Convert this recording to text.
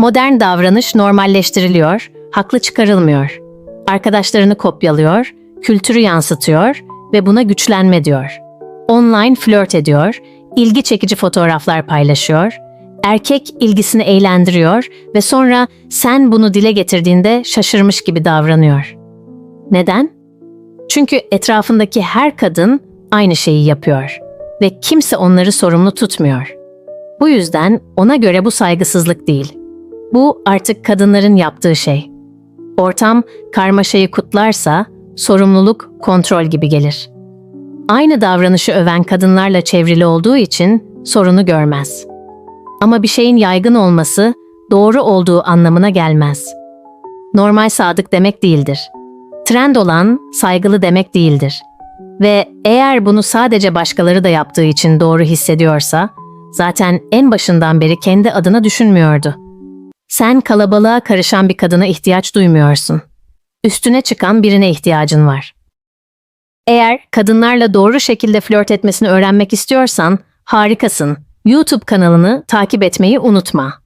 Modern davranış normalleştiriliyor, haklı çıkarılmıyor. Arkadaşlarını kopyalıyor, kültürü yansıtıyor ve buna güçlenme diyor. Online flört ediyor, ilgi çekici fotoğraflar paylaşıyor, erkek ilgisini eğlendiriyor ve sonra sen bunu dile getirdiğinde şaşırmış gibi davranıyor. Neden? Çünkü etrafındaki her kadın aynı şeyi yapıyor ve kimse onları sorumlu tutmuyor. Bu yüzden ona göre bu saygısızlık değil. Bu artık kadınların yaptığı şey. Ortam karmaşayı kutlarsa sorumluluk kontrol gibi gelir. Aynı davranışı öven kadınlarla çevrili olduğu için sorunu görmez. Ama bir şeyin yaygın olması doğru olduğu anlamına gelmez. Normal sadık demek değildir. Trend olan saygılı demek değildir. Ve eğer bunu sadece başkaları da yaptığı için doğru hissediyorsa, zaten en başından beri kendi adına düşünmüyordu. Sen kalabalığa karışan bir kadına ihtiyaç duymuyorsun. Üstüne çıkan birine ihtiyacın var. Eğer kadınlarla doğru şekilde flört etmesini öğrenmek istiyorsan, harikasın. YouTube kanalını takip etmeyi unutma.